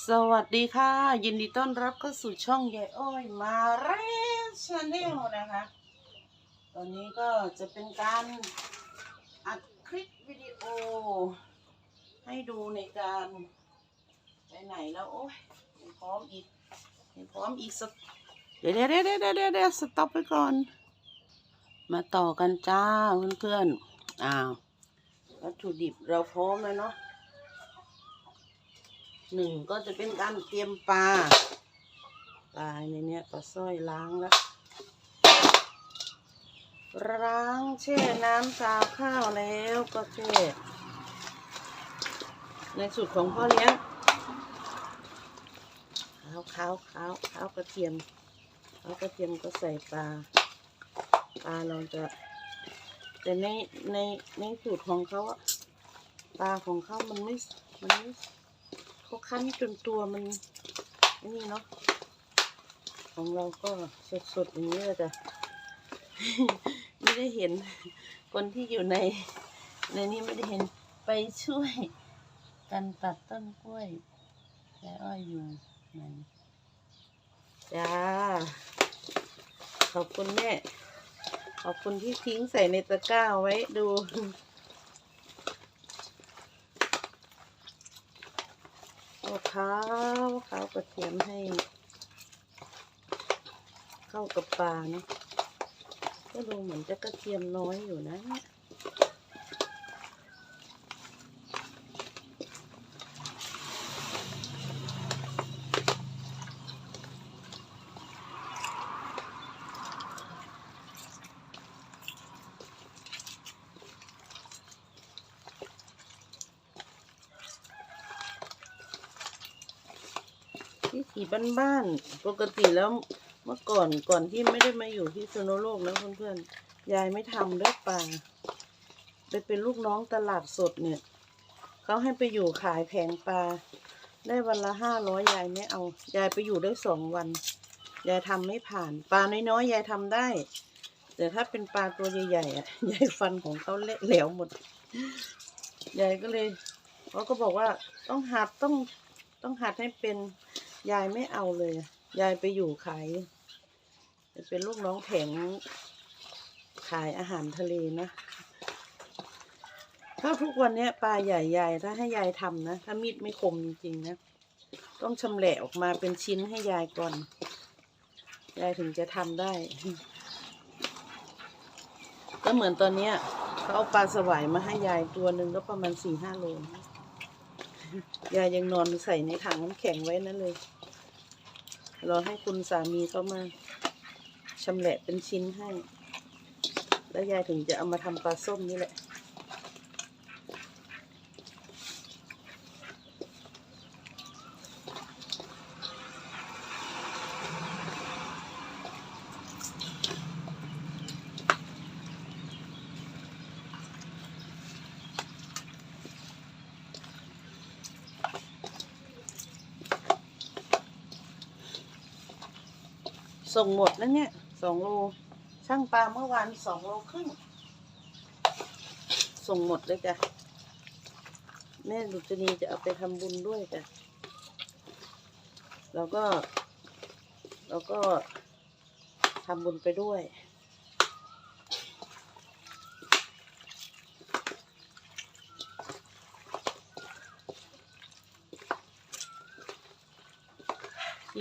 สวัสดีค่ะ ยินดีต้อนรับเข้าสู่ช่องยายอ้อยมาเรชาแนลนะคะ ตอนนี้ก็จะเป็นการอัดคลิปวิดีโอ ให้ดูในการไปไหนแล้ว โอ้ยพร้อมอีกพร้อมอีกสักเดี๋ยวเดี๋ยวเดี๋ยวเดี๋ยวเดี๋ยวเดี๋ยวสต็อปไปก่อน มาต่อกันจ้าเพื่อนๆอ้าววัตถุดิบเราพร้อมแล้วเนาะ หนึ่งก็จะเป็นการเตรียมปลาปลาในนี้ปลาสร้อยล้างแล้วล้างแช่น้ำซาวข้าวแล้วก็แช่ในสูตรของพ่อเลี้ยงข้าวข้าวข้าวข้าวกระเทียมข้าวกระเทียมก็ใส่ปลาปลาเราจะ แต่ในในในสูตรของเขาอะปลาของเขามันไม่มันไม่ คั้นจนตัวมันนี่เนาะของเราก็สดๆอย่างนี้เลยจ้ะไม่ได้เห็นคนที่อยู่ใน ในนี้ไม่ได้เห็นไปช่วยกันตัดต้นกล้วยยายอ้อยอยู่ไหนจ้า ขอบคุณแม่ ขอบคุณที่ทิ้งใส่ในตะกร้าไว้ดู เอาข้าวข้าวกระเทียมให้ เข้ากับปลาเนาะก็ดูเหมือนจะกระเทียมน้อยอยู่นะเนี่ยวิ ถีบ้านๆ ปกติแล้วเมื่อก่อนก่อนที่ไม่ได้มาอยู่ที่สโนโลกนะเพื่อนๆ ยายไม่ทำด้วยปลาไปเป็นลูกน้องตลาดสดเนี่ย เขาให้ไปอยู่ขายแผงปลา ได้วันละห้าร้อยยายไม่เอา ยายไปอยู่ได้สองวัน ยายทำไม่ผ่าน ปลาน้อยๆ ยายทำได้ แต่ถ้าเป็นปลาตัวใหญ่ๆอะ ยายฟันของเขาเละแหลวหมด ยายก็เลยเขาก็บอกว่าต้องหัดต้องต้องหัดให้เป็น ยายไม่เอาเลย ยายไปอยู่ขายเป็นลูกน้องแผงขายอาหารทะเลนะ ถ้าทุกวันนี้ปลาใหญ่ยายถ้าให้ยายทำนะ ถ้ามีดไม่คมจริงๆนะ ต้องชำแหละออกมาเป็นชิ้นให้ยายก่อน ยายถึงจะทำได้ ก็เหมือนตอนนี้เขาเอาปลาสวายมาให้ยายตัวหนึ่งก็ประมาณสี่ห้าโลนะ ยายยังนอนใส่ในถังน้ำแข็งไว้นั่นเลย รอให้คุณสามีเขามาชำแหละเป็นชิ้นให้ แล้วยายถึงจะเอามาทำปลาส้มนี่แหละ ส่งหมดแล้วเนี่ยสองโลช่างปลาเมื่อวานสองโลครึ่งส่งหมดเลยจ้ะแม่ดุจนีจะเอาไปทำบุญด้วยจ้ะแล้วก็แล้วก็ทำบุญไปด้วย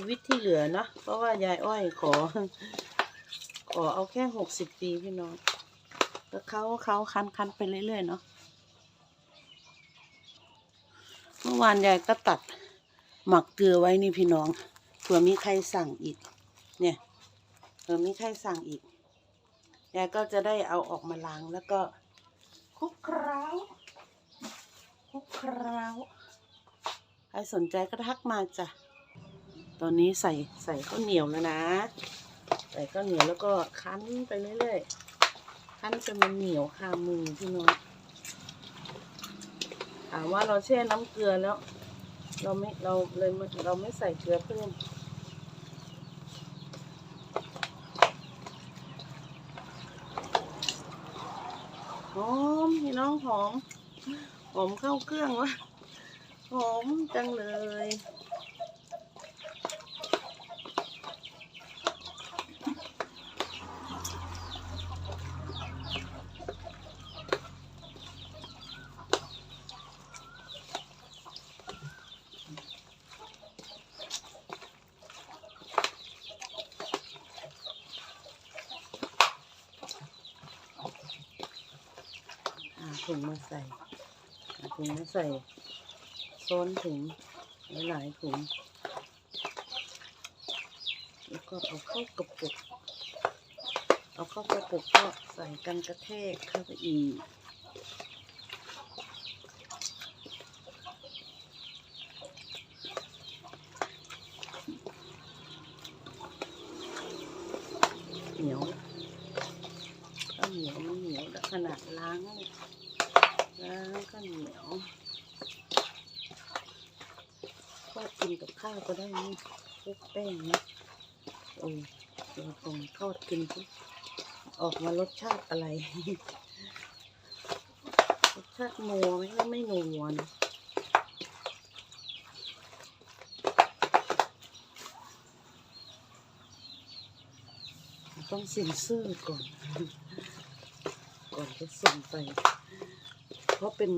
ชีวิตที่เหลือเนาะเพราะว่ายายอ้อยขอ ขอเอาแค่หกสิบปีพี่น้องแล้วเขาเขาคันคันไปเรื่อยๆเนาะเมื่อวานยายก็ตัดหมักเกลือไว้นี่พี่น้องเผื่อมีใครสั่งอีก เนี่ยเผื่อมีใครสั่งอีกยายก็จะได้เอาออกมาล้างแล้วก็คุกเคล้าคุกเคล้าใครสนใจก็ทักมาจ้ะ ตอนนี้ใส่ใส่ข้าวเหนียวแล้วนะ ใส่ข้าวเหนียวแล้วก็คั้นไปเรื่อยๆ คั้นจนมันเหนียวคามือพี่น้องถามว่าเราแช่น้ำเกลือแล้ว เราไม่เราเลยเราไม่ใส่เกลือเพิ่มหอมพี่น้องหอมหอมเข้าเครื่องวะหอมจังเลย ถุงมาใส่หาถุงมาใส่ซ้อนถุงหลายๆถุง แล้วก็เอาเข้ากระปุก เอาเข้ากระปุกก็ใส่กันกระแทกเข้าไปอีกเหนียวข้าวเหนียวมันเหนียวแล้วขนาดล้างเนี่ย แล้างก็เหนียวทอดกินกับข้าวก็ได้นี่คลุกแป้งนะโอ้ยเดี๋ยวผมทอดกินสิออกมารสชาติอะไร รสชาตินัวไหมก็ไม่นัวนะต้องเซ็นเซอร์ก่อน ก่อนจะส่งไป เพราะเป็น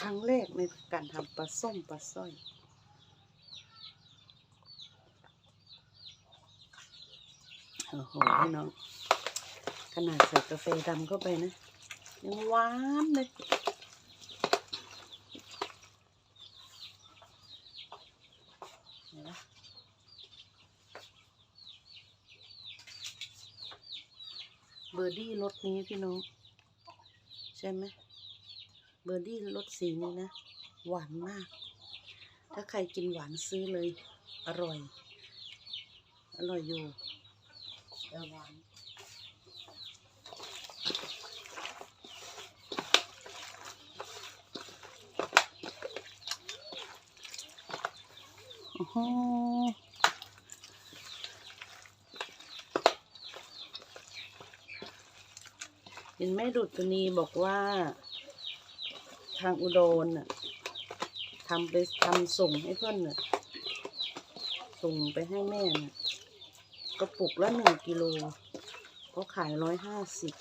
ครั้งแรกในการทำปลาส้มปลาสร้อย โอ้โหพี่น้อง ขนาดใส่กาแฟดำเข้าไปนะ ยังหวานเลยเบอร์ดี้รสนี้พี่น้อง ใช่ไหม เบอร์ดี้รสสีนี้นะ หวานมาก ถ้าใครกินหวานซื้อเลย อร่อย อร่อยอยู่แต่หวานโอ้โหเห็นแม่ดุษณีบอกว่า ทางอุดรน่ะทำไปทำส่งให้เพื่อนน่ะส่งไปให้แม่น่ะกระปุกละหนึ่งกิโลก็ขายร้อยห้าสิบ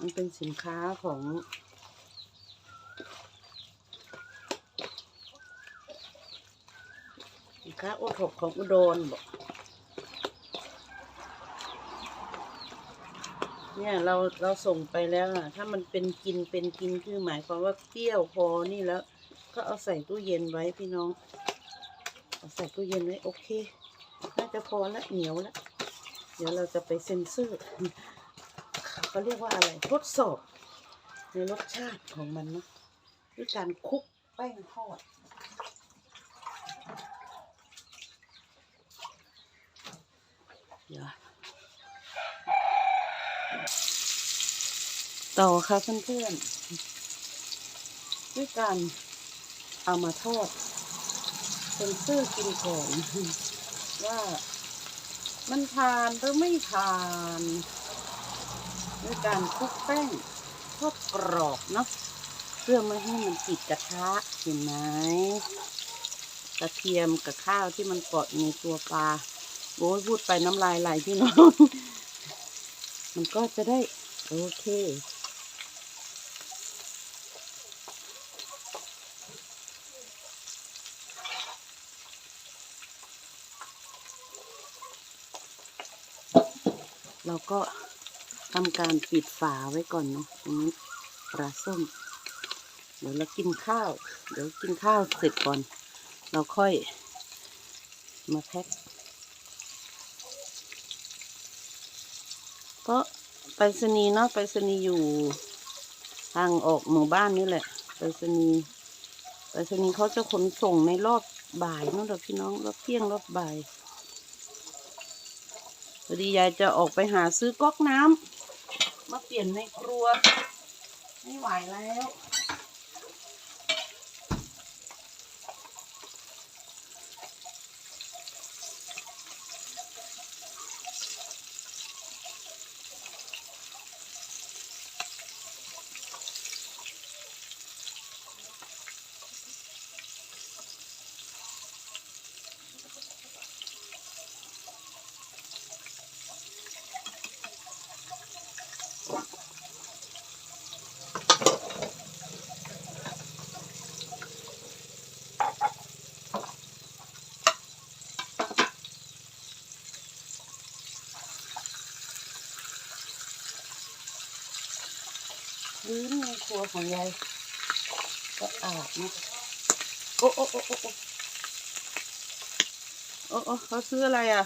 มันเป็นสินค้าของสินค้าโอทกของอุดรบอก เนี่ยเราเราส่งไปแล้วอะถ้ามันเป็นกินเป็นกินคือหมายความว่าเปรี้ยวพอนี่แล้ว ก็เอาใส่ตู้เย็นไว้พี่น้อง เอาใส่ตู้เย็นไว้โอเค น่าจะพอละเหนียวละเดี๋ยวเราจะไปเซ็นเซอร์เขาเรียกว่าอะไรทดสอบ ในรสชาติของมันนะด้วยการคลุกแป้งทอดเดี๋ยว ต่อค่ะเพื่อนๆด้วยการเอามาทอดเซนเซอร์กินก่อนว่ามันทานหรือไม่ทานด้วยการคลุกแป้งทอดกรอบเนาะเพื่อไม่ให้มันติดกระทะเห็นไหมกระเทียมกับข้าวที่มันเกาะอยู่ในตัวปลาโอ้ยพูดไปน้ำลายไหลพี่น้อง มันก็จะได้ โอเค เราก็ทำการปิดฝาไว้ก่อนเนาะตรงนี้ปลาส้ม เดี๋ยวเรากินข้าว เดี๋ยวกินข้าวเสร็จก่อน เราค่อยมาแพ็คเพราะไปรษณีย์เนาะไปรษณีย์อยู่ทางออกหมู่บ้านนี่แหละไปรษณีย์ไปรษณีย์เขาจะขนส่งในรอบบ่ายนู่นเด้อพี่น้องรอบเที่ยงรอบบ่าย พอดียายจะออกไปหาซื้อก๊อกน้ำมาเปลี่ยนในครัว ไม่ไหวแล้ว ลื้อในครัวของยายก็อาบนะโอ้โอ้โอ้โอ้โอ้โอ้เขาซื้ออะไรอะ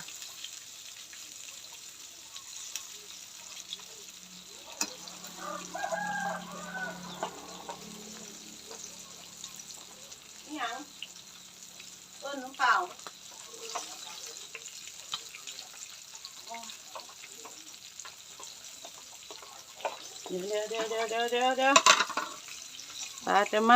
ยังเอิ้นน้ำเปล่า เดี๋ยวเดี๋ยวเดี๋ยวเดี๋ยวเดี๋ยวเดี๋ยวปลาจะไหม